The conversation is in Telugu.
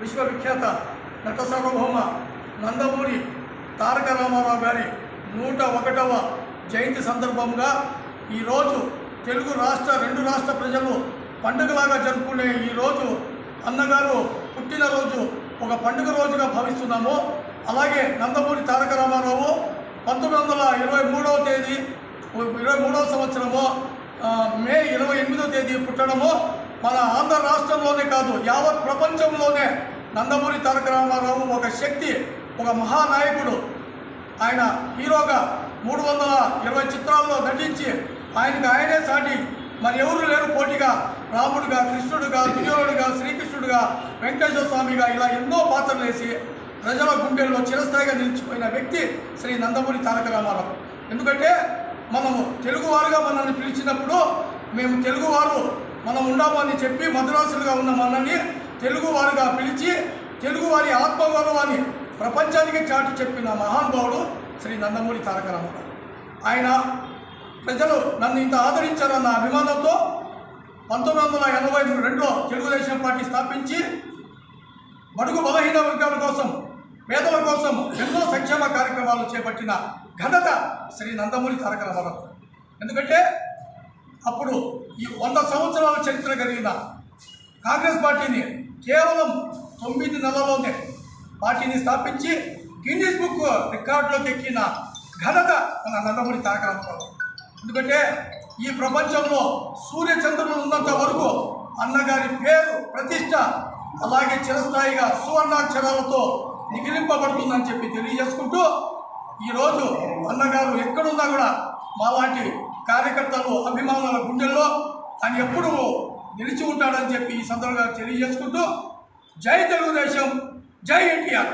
విశ్వవిఖ్యాత నట సార్వభౌమ నందమూరి తారక రామారావు గారి నూట ఒకటవ జయంతి సందర్భంగా ఈరోజు తెలుగు రాష్ట్ర రెండు రాష్ట్ర ప్రజలు పండుగలాగా జరుపుకునే ఈరోజు అన్నగారు పుట్టినరోజు ఒక పండుగ రోజుగా భావిస్తున్నాము. అలాగే నందమూరి తారక రామారావు పంతొమ్మిది వందల ఇరవై మూడవ తేదీ ఇరవై మూడవ సంవత్సరము మే ఇరవై ఎనిమిదో తేదీ పుట్టడము మన ఆంధ్ర రాష్ట్రంలోనే కాదు యావత్ ప్రపంచంలోనే నందమూరి తారక రామారావు ఒక శక్తి ఒక మహానాయకుడు. ఆయన హీరోగా మూడు వందల ఇరవై చిత్రాల్లో నటించి ఆయనకు ఆయనే సాటి. మరి ఎవరు లేరు పోటీగా? రాముడుగా కృష్ణుడుగా దుర్యోధుడుగా శ్రీకృష్ణుడుగా వెంకటేశ్వర స్వామిగా ఇలా ఎన్నో పాత్రలు వేసి ప్రజల గుండెల్లో చిరస్థాయిగా నిలిచిపోయిన వ్యక్తి శ్రీ నందమూరి తారక రామారావు. ఎందుకంటే మనము తెలుగువారుగా మనల్ని పిలిచినప్పుడు మేము తెలుగువారు. మనం ఉన్నామని చెప్పి మద్రాసులుగా ఉన్న మనల్ని తెలుగువారుగా పిలిచి తెలుగువారి ఆత్మగౌరవాన్ని ప్రపంచానికి చాటి చెప్పిన మహానుభావుడు శ్రీ నందమూరి తారక రామారావు. ఆయన ప్రజలు నన్ను ఇంత ఆదరించారన్న అభిమానంతో పంతొమ్మిది వందల ఎనభై రెండులో తెలుగుదేశం పార్టీ స్థాపించి బడుగు బలహీన వర్గాల కోసం పేదల కోసం ఎన్నో సంక్షేమ కార్యక్రమాలు చేపట్టిన ఘనత శ్రీ నందమూరి తారక రామారావు ఎందుకంటే అప్పుడు ఈ వంద సంవత్సరాల చరిత్ర కలిగిన కాంగ్రెస్ పార్టీని కేవలం తొమ్మిది నెలల్లోనే పార్టీని స్థాపించి గిన్నీస్ బుక్ రికార్డులోకి ఎక్కిన ఘనత మన నందమూరి తారక రామారావు ఎందుకంటే ఈ ప్రపంచంలో సూర్యచంద్రులు ఉన్నంత వరకు అన్నగారి పేరు ప్రతిష్ట అలాగే చిరస్థాయిగా సువర్ణాక్షరాలతో నిగిలింపబడుతుందని చెప్పి తెలియజేసుకుంటూ ఈరోజు అన్నగారు ఎక్కడున్నా కూడా మాలాంటి కార్యకర్తలు అభిమానుల గుండెల్లో ఆయన ఎప్పుడు నిలిచి ఉంటాడని చెప్పి ఈ సందర్భంగా తెలియజేసుకుంటూ జై తెలుగుదేశం జై ఎన్టీఆర్.